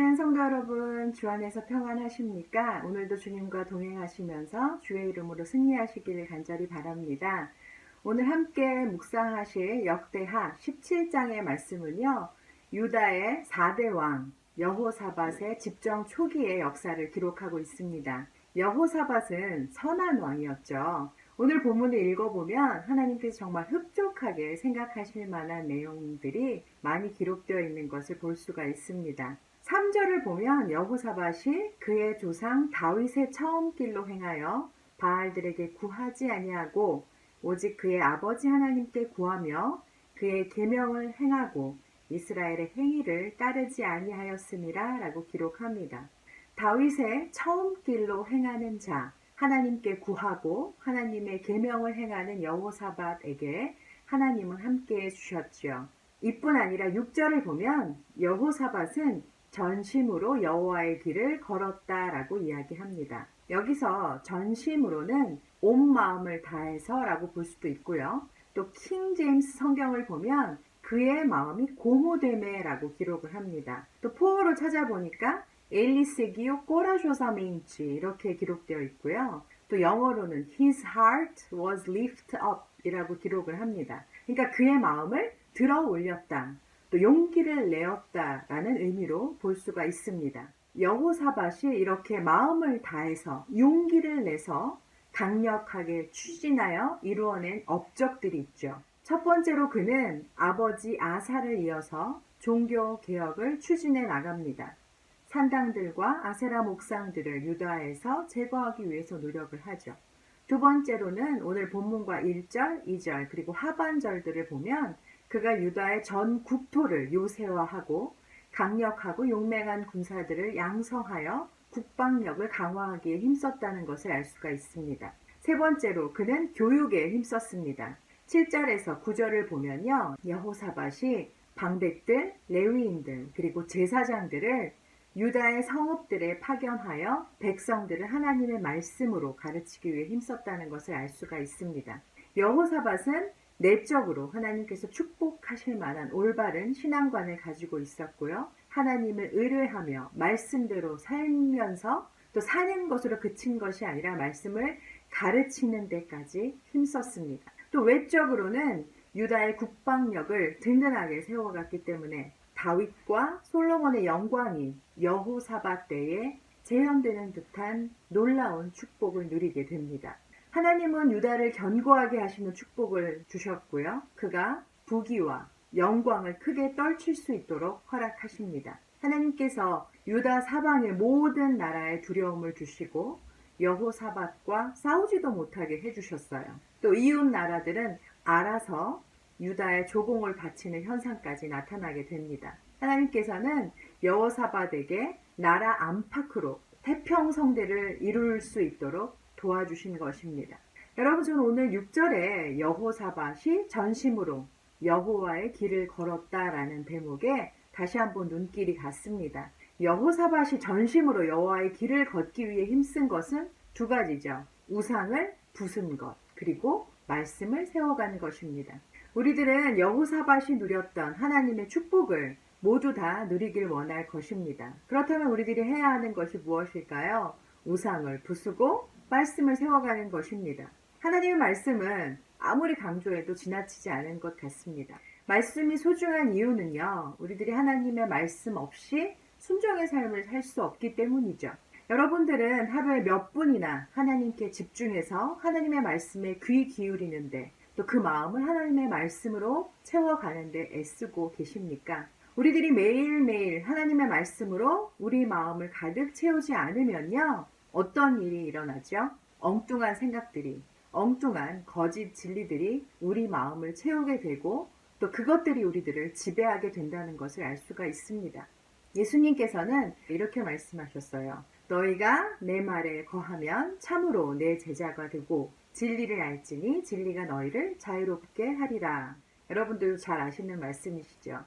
사랑하는 성도 여러분, 주 안에서 평안하십니까? 오늘도 주님과 동행하시면서 주의 이름으로 승리하시기를 간절히 바랍니다. 오늘 함께 묵상하실 역대하 17장의 말씀은요, 유다의 4대 왕, 여호사밧의 집정 초기의 역사를 기록하고 있습니다. 여호사밧은 선한 왕이었죠. 오늘 본문을 읽어보면 하나님께서 정말 흡족하게 생각하실 만한 내용들이 많이 기록되어 있는 것을 볼 수가 있습니다. 3절을 보면 여호사밧이 그의 조상 다윗의 처음 길로 행하여 바알들에게 구하지 아니하고 오직 그의 아버지 하나님께 구하며 그의 계명을 행하고 이스라엘의 행위를 따르지 아니하였음이라 라고 기록합니다. 다윗의 처음 길로 행하는 자 하나님께 구하고 하나님의 계명을 행하는 여호사밧에게 하나님은 함께 해 주셨죠. 이뿐 아니라 6절을 보면 여호사밧은 전심으로 여호와의 길을 걸었다라고 이야기합니다. 여기서 전심으로는 온 마음을 다해서라고 볼 수도 있고요. 또 킹 제임스 성경을 보면 그의 마음이 고모되매라고 기록을 합니다. 또 포어로 찾아보니까 엘리세기오 꼬라쇼사메인치 이렇게 기록되어 있고요. 또 영어로는 His heart was lift up 이라고 기록을 합니다. 그러니까 그의 마음을 들어 올렸다. 또 용기를 내었다라는 의미로 볼 수가 있습니다. 여호사밧이 이렇게 마음을 다해서 용기를 내서 강력하게 추진하여 이루어낸 업적들이 있죠. 첫 번째로 그는 아버지 아사를 이어서 종교 개혁을 추진해 나갑니다. 산당들과 아세라 목상들을 유다에서 제거하기 위해서 노력을 하죠. 두 번째로는 오늘 본문과 1절, 2절, 그리고 하반절들을 보면 그가 유다의 전 국토를 요새화하고 강력하고 용맹한 군사들을 양성하여 국방력을 강화하기에 힘썼다는 것을 알 수가 있습니다. 세 번째로 그는 교육에 힘썼습니다. 7절에서 9절을 보면요. 여호사밧이 방백들, 레위인들, 그리고 제사장들을 유다의 성읍들에 파견하여 백성들을 하나님의 말씀으로 가르치기 위해 힘썼다는 것을 알 수가 있습니다. 여호사밧은 내적으로 하나님께서 축복하실 만한 올바른 신앙관을 가지고 있었고요. 하나님을 의뢰하며 말씀대로 살면서 또 사는 것으로 그친 것이 아니라 말씀을 가르치는 데까지 힘썼습니다. 또 외적으로는 유다의 국방력을 든든하게 세워갔기 때문에 다윗과 솔로몬의 영광이 여호사밧 때에 재현되는 듯한 놀라운 축복을 누리게 됩니다. 하나님은 유다를 견고하게 하시는 축복을 주셨고요. 그가 부귀와 영광을 크게 떨칠 수 있도록 허락하십니다. 하나님께서 유다 사방의 모든 나라에 두려움을 주시고 여호사밧과 싸우지도 못하게 해주셨어요. 또 이웃 나라들은 알아서 유다의 조공을 바치는 현상까지 나타나게 됩니다. 하나님께서는 여호사밧에게 나라 안팎으로 태평성대를 이룰 수 있도록 도와주신 것입니다. 여러분 저는 오늘 6절에 여호사밧이 전심으로 여호와의 길을 걸었다라는 대목에 다시 한번 눈길이 갔습니다. 여호사밧이 전심으로 여호와의 길을 걷기 위해 힘쓴 것은 두 가지죠. 우상을 부순 것 그리고 말씀을 세워가는 것입니다. 우리들은 여호사밧이 누렸던 하나님의 축복을 모두 다 누리길 원할 것입니다. 그렇다면 우리들이 해야 하는 것이 무엇일까요? 우상을 부수고 말씀을 세워가는 것입니다. 하나님의 말씀은 아무리 강조해도 지나치지 않은 것 같습니다. 말씀이 소중한 이유는요, 우리들이 하나님의 말씀 없이 순종의 삶을 살 수 없기 때문이죠. 여러분들은 하루에 몇 분이나 하나님께 집중해서 하나님의 말씀에 귀 기울이는데 또 그 마음을 하나님의 말씀으로 채워가는데 애쓰고 계십니까? 우리들이 매일매일 하나님의 말씀으로 우리 마음을 가득 채우지 않으면요. 어떤 일이 일어나죠? 엉뚱한 생각들이, 엉뚱한 거짓 진리들이 우리 마음을 채우게 되고 또 그것들이 우리들을 지배하게 된다는 것을 알 수가 있습니다. 예수님께서는 이렇게 말씀하셨어요. 너희가 내 말에 거하면 참으로 내 제자가 되고 진리를 알지니 진리가 너희를 자유롭게 하리라. 여러분들도 잘 아시는 말씀이시죠.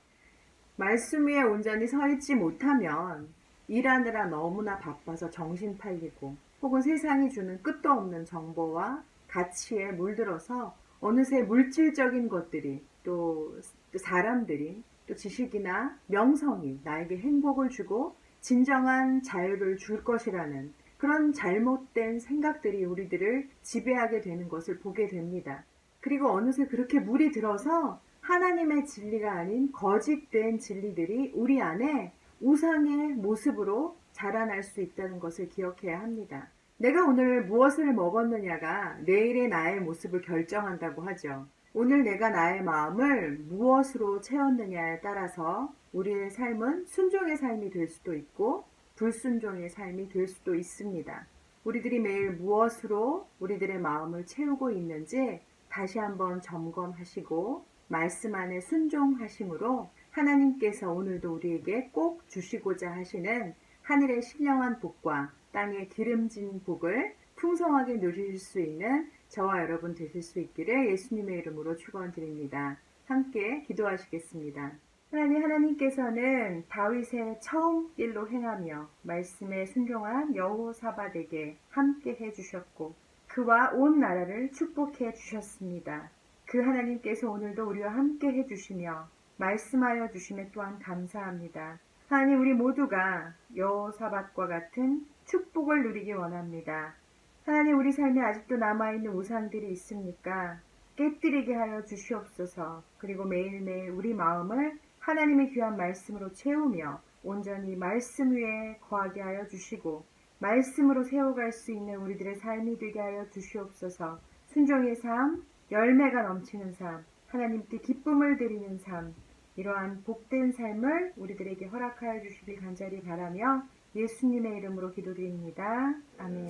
말씀 위에 온전히 서 있지 못하면 일하느라 너무나 바빠서 정신 팔리고 혹은 세상이 주는 끝도 없는 정보와 가치에 물들어서 어느새 물질적인 것들이 또 사람들이 또 지식이나 명성이 나에게 행복을 주고 진정한 자유를 줄 것이라는 그런 잘못된 생각들이 우리들을 지배하게 되는 것을 보게 됩니다. 그리고 어느새 그렇게 물이 들어서 하나님의 진리가 아닌 거짓된 진리들이 우리 안에 우상의 모습으로 자라날 수 있다는 것을 기억해야 합니다. 내가 오늘 무엇을 먹었느냐가 내일의 나의 모습을 결정한다고 하죠. 오늘 내가 나의 마음을 무엇으로 채웠느냐에 따라서 우리의 삶은 순종의 삶이 될 수도 있고 불순종의 삶이 될 수도 있습니다. 우리들이 매일 무엇으로 우리들의 마음을 채우고 있는지 다시 한번 점검하시고 말씀 안에 순종하심으로 하나님께서 오늘도 우리에게 꼭 주시고자 하시는 하늘의 신령한 복과 땅의 기름진 복을 풍성하게 누릴 수 있는 저와 여러분 되실 수 있기를 예수님의 이름으로 축원드립니다. 함께 기도하시겠습니다. 하나님 하나님께서는 다윗의 처음 길로 행하며 말씀에 순종한 여호사밧에게 함께 해 주셨고 그와 온 나라를 축복해 주셨습니다. 그 하나님께서 오늘도 우리와 함께 해 주시며 말씀하여 주심에 또한 감사합니다. 하나님 우리 모두가 여호사밧과 같은 축복을 누리기 원합니다. 하나님 우리 삶에 아직도 남아있는 우상들이 있습니까? 깨뜨리게 하여 주시옵소서. 그리고 매일매일 우리 마음을 하나님의 귀한 말씀으로 채우며 온전히 말씀 위에 거하게 하여 주시고 말씀으로 세워갈 수 있는 우리들의 삶이 되게 하여 주시옵소서. 순종의 삶, 열매가 넘치는 삶, 하나님께 기쁨을 드리는 삶, 이러한 복된 삶을 우리들에게 허락하여 주시길 간절히 바라며 예수님의 이름으로 기도드립니다. 아멘.